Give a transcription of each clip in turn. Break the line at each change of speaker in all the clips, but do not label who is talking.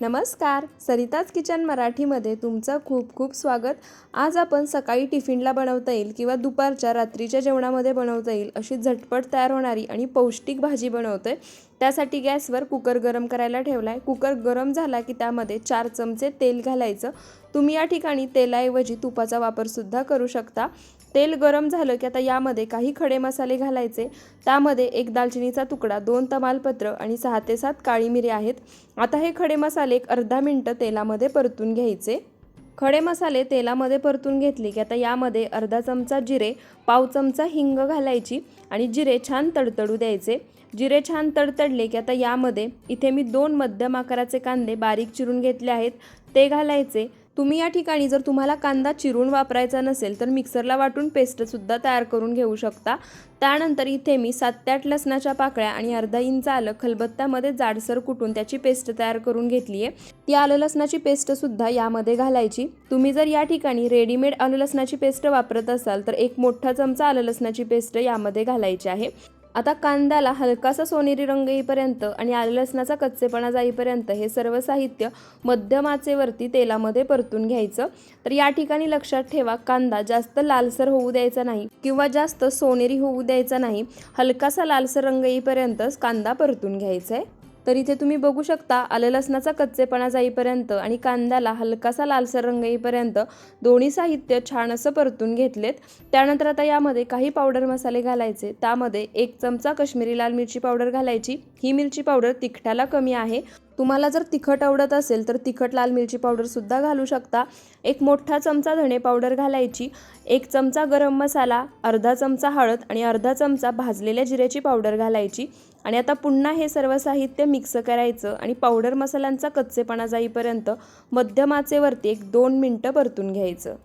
नमस्कार. सरिताज किचन मराठीमध्ये तुमचं खूप खूप स्वागत. आज आपण सकाळी टिफिनला बनवता येईल किंवा दुपारच्या रात्रीच्या जेवणामध्ये बनवता येईल अशी झटपट तयार होणारी आणि पौष्टिक भाजी बनवतोय. त्यासाठी गॅसवर कुकर गरम करायला ठेवला आहे कुकर गरम झाला की त्यामध्ये चार चमचे तेल घालायचं. तुम्ही या ठिकाणी तेलाऐवजी तुपाचा वापरसुद्धा करू शकता. तेल गरम झालं की आता यामध्ये काही खडे मसाले घालायचे. त्यामध्ये एक दालचिनीचा तुकडा दोन तमालपत्र आणि सहा ते सात काळी मिरी आहेत. आता हे खडे मसाले एक अर्धा मिनटं तेलामध्ये परतून घ्यायचे. खडे मसाले तेलामध्ये परतून घेतले की आता यामध्ये अर्धा चमचा जिरे पाव चमचा हिंग घालायची आणि जिरे छान तडतडू द्यायचे. जिरे छान तडतडले की आता यामध्ये इथे मी दोन मध्यम आकाराचे कांदे बारीक चिरून घेतले आहेत. ते घालायचे. तुम्ही या ठिकाणी जर तुम्हाला कांदा चिरून वापरायचा नसेल तर मिक्सरला वाटून पेस्टसुद्धा तयार करून घेऊ शकता. त्यानंतर इथे मी सात ते आठ लसणाच्या पाकळ्या आणि अर्धा इंच आलं खलबत्त्यामध्ये जाडसर कुटून त्याची पेस्ट तयार करून घेतली आहे ती आलं लसणाची पेस्टसुद्धा यामध्ये घालायची. तुम्ही जर या ठिकाणी रेडीमेड आलं लसणाची पेस्ट वापरत असाल तर एक मोठा चमचा आलं लसणाची पेस्ट यामध्ये घालायची आहे. आता कांद्याला हलकासा सोनेरी रंग येईपर्यंत आणि आलं लसणाचा कच्चेपणा जाईपर्यंत हे सर्व साहित्य मध्यम आचेवरती तेलामध्ये परतून घ्यायचं. तर या ठिकाणी लक्षात ठेवा कांदा जास्त लालसर होऊ द्यायचा नाही किंवा जास्त सोनेरी होऊ द्यायचा नाही. हलकासा लालसर रंग येईपर्यंतच कांदा परतून घ्यायचा आहे तर इथे तुम्ही बघू शकता आलं लसणाचा कच्चेपणा जाईपर्यंत आणि कांद्याला हलकासा लालसर रंग येईपर्यंत दोन्ही साहित्य छान असं परतून घेतलेत. त्यानंतर आता यामध्ये काही पावडर मसाले घालायचे. त्यामध्ये एक चमचा कश्मीरी लाल मिरची पावडर घालायची. ही मिरची पावडर तिखटाला कमी आहे. तुम्हाला जर तिखट आवडत असेल तर तिखट लाल मिरची पावडरसुद्धा घालू शकता. एक मोठा चमचा धणे पावडर घालायची एक चमचा गरम मसाला अर्धा चमचा हळद आणि अर्धा चमचा भाजलेल्या जिऱ्याची पावडर घालायची. आणि आता पुन्हा हे सर्व साहित्य मिक्स करायचं आणि पावडर मसाल्यांचा कच्चेपणा जाईपर्यंत मध्यम आचेवरती एक दोन मिनटं परतून घ्यायचं.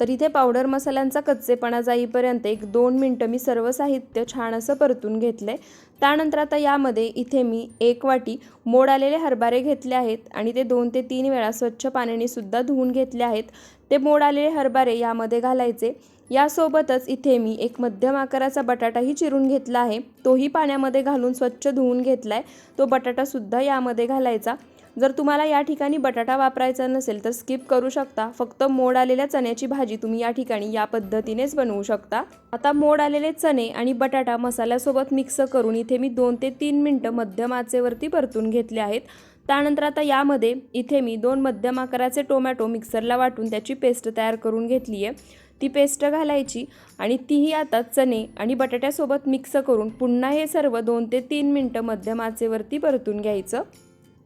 तर इथे पावडर मसाल्यांचा कच्चेपणा जाईपर्यंत एक दोन मिनटं मी सर्व साहित्य छान असं परतून घेतलं आहे त्यानंतर आता यामध्ये इथे मी एक वाटी मोड आलेले हरभरे घेतले आहेत आणि ते दोन ते तीन वेळा स्वच्छ पाण्याने सुद्धा धुवून घेतले आहेत. ते मोड आलेले हरभरे यामध्ये घालायचे. यासोबतच इथे मी एक मध्यम आकाराचा बटाटाही चिरून घेतला आहे. तोही पाण्यामध्ये घालून स्वच्छ धुवून घेतला आहे तो बटाटासुद्धा यामध्ये घालायचा. जर तुम्हाला या ठिकाणी बटाटा वापरायचा नसेल तर स्किप करू शकता. फक्त मोड आलेल्या चण्याची भाजी तुम्ही या ठिकाणी या पद्धतीनेच बनवू शकता. आता मोड आलेले चणे आणि बटाटा मसाल्यासोबत मिक्स करून इथे मी दोन ते तीन मिनटं मध्यम आचेवरती परतून घेतले आहेत. त्यानंतर आता यामध्ये इथे मी दोन मध्यम आकाराचे टोमॅटो मिक्सरला वाटून त्याची पेस्ट तयार करून घेतली आहे. ती पेस्ट घालायची आणि तीही आता चणे आणि बटाट्यासोबत मिक्स करून पुन्हा हे सर्व दोन ते तीन मिनटं मध्यम आचेवरती परतून घ्यायचं.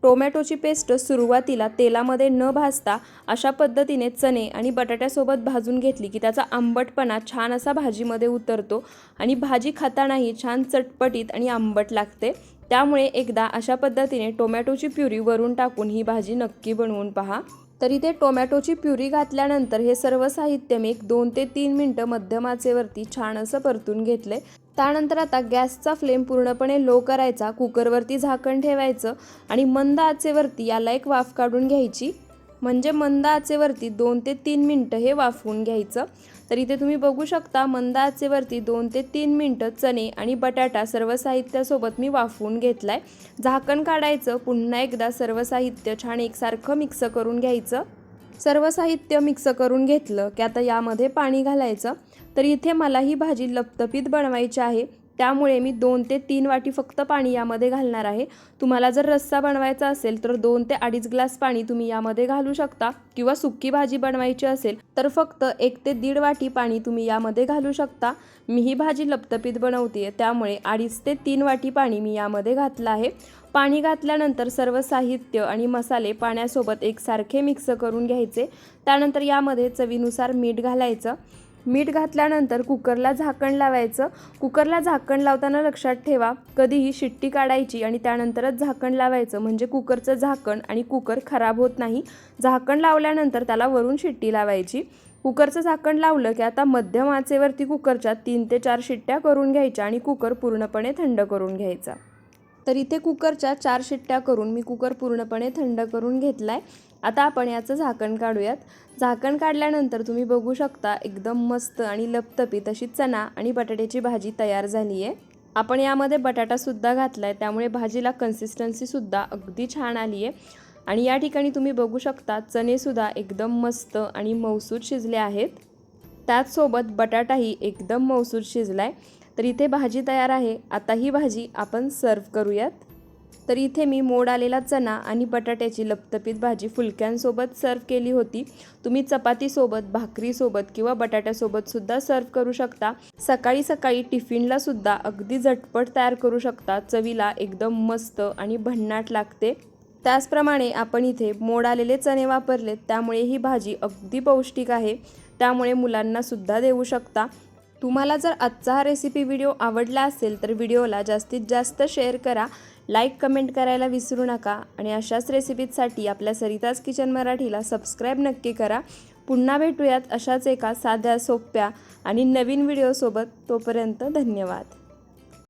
टोमॅटोची पेस्ट सुरुवातीला तेलामध्ये न भाजता अशा पद्धतीने चणे आणि बटाट्यासोबत भाजून घेतली की त्याचा आंबटपणा छान असा भाजीमध्ये उतरतो आणि भाजी खातानाही छान चटपटीत आणि आंबट लागते. त्यामुळे एकदा अशा पद्धतीने टोमॅटोची प्युरी वरून टाकून ही भाजी नक्की बनवून पहा. तर इथे टोमॅटोची प्युरी घातल्यानंतर हे सर्व साहित्य मी एक दोन ते तीन मिनटं मध्यम आचेवरती छान असं परतून घेतले त्यानंतर आता गॅसचा फ्लेम पूर्णपणे लो करायचा कुकरवरती झाकण ठेवायचं आणि मंद आचेवरती याला एक वाफ काढून घ्यायची. म्हणजे मंद आचेवरती दोन ते तीन मिनटं हे वाफवून घ्यायचं. तर इथे तुम्ही बघू शकता मंद आचेवरती दोन ते तीन मिनटं चणे आणि बटाटा सर्व साहित्यासोबत मी वाफवून घेतला आहे झाकण काढायचं पुन्हा एकदा सर्व साहित्य छान एकसारखं मिक्स करून घ्यायचं. सर्व साहित्य मिक्स करून घेतलं की आता यामध्ये पाणी घालायचं. तर इथे मला ही भाजी लपतपीत बनवायची आहे. त्यामुळे मी दोन ते तीन वाटी फक्त पाणी यामध्ये घालणार आहे. तुम्हाला जर रस्सा बनवायचा असेल तर दोन ते अडीच ग्लास पाणी तुम्ही यामध्ये घालू शकता किंवा सुक्की भाजी बनवायची असेल तर फक्त एक ते दीड वाटी पाणी तुम्ही यामध्ये घालू शकता. मी ही भाजी लपतपीत बनवते त्यामुळे अडीच ते तीन वाटी पाणी मी यामध्ये घातलं आहे. पाणी घातल्यानंतर सर्व साहित्य आणि मसाले पाण्यासोबत एकसारखे मिक्स करून घ्यायचे. त्यानंतर यामध्ये चवीनुसार मीठ घालायचं. मीठ घातल्यानंतर कुकरला झाकण लावायचं. कुकरला झाकण लावताना लक्षात ठेवा कधीही शिट्टी काढायची आणि त्यानंतरच झाकण लावायचं. म्हणजे कुकरचं झाकण आणि कुकर खराब होत नाही. झाकण लावल्यानंतर त्याला वरून शिट्टी लावायची. कुकरचं झाकण लावलं की आता मध्यम आचेवरती कुकरच्या तीन ते चार शिट्ट्या करून घ्यायच्या आणि कुकर पूर्णपणे थंड करून घ्यायचा. तर इथे कुकरच्या चार शिट्ट्या करून मी कुकर पूर्णपणे थंड करून घेतला आहे आता आपण याचं झाकण काढूयात. झाकण काढल्यानंतर तुम्ही बघू शकता एकदम मस्त आणि लपतपीत अशी चणा आणि बटाट्याची भाजी तयार झाली आहे आपण यामध्ये बटाटासुद्धा घातला आहे त्यामुळे भाजीला कन्सिस्टन्सीसुद्धा अगदी छान आली आहे आणि या ठिकाणी तुम्ही बघू शकता चणेसुद्धा एकदम मस्त आणि मौसूद शिजले आहेत. त्याचसोबत बटाटाही एकदम मौसूद आहे तर इथे भाजी तयार आहे. आता ही भाजी आपण सर्व करूयात. तर इथे मी मोड आलेला चणा आणि बटाट्याची लपतपीत भाजी फुलक्यांसोबत सर्व केली होती. तुम्ही चपातीसोबत भाकरीसोबत किंवा बटाट्यासोबतसुद्धा सर्व्ह सर्व करू शकता. सकाळी सकाळी टिफिनला सुद्धा अगदी झटपट तयार करू शकता. चवीला एकदम मस्त आणि भन्नाट लागते. त्याचप्रमाणे आपण इथे मोड आलेले चणे वापरलेत. त्यामुळे ही भाजी अगदी पौष्टिक आहे. त्यामुळे मुलांनासुद्धा देऊ शकता. तुम्हाला जर आजचा हा रेसिपी व्हिडिओ आवडला असेल तर व्हिडिओला जास्तीत जास्त शेअर करा. लाईक कमेंट करायला विसरू नका. आणि अशाच रेसिपीजसाठी आपल्या सरिताज किचन मराठीला सबस्क्राईब नक्की करा. पुन्हा भेटूयात अशाच एका साध्या सोप्या आणि नवीन व्हिडिओसोबत तोपर्यंत धन्यवाद.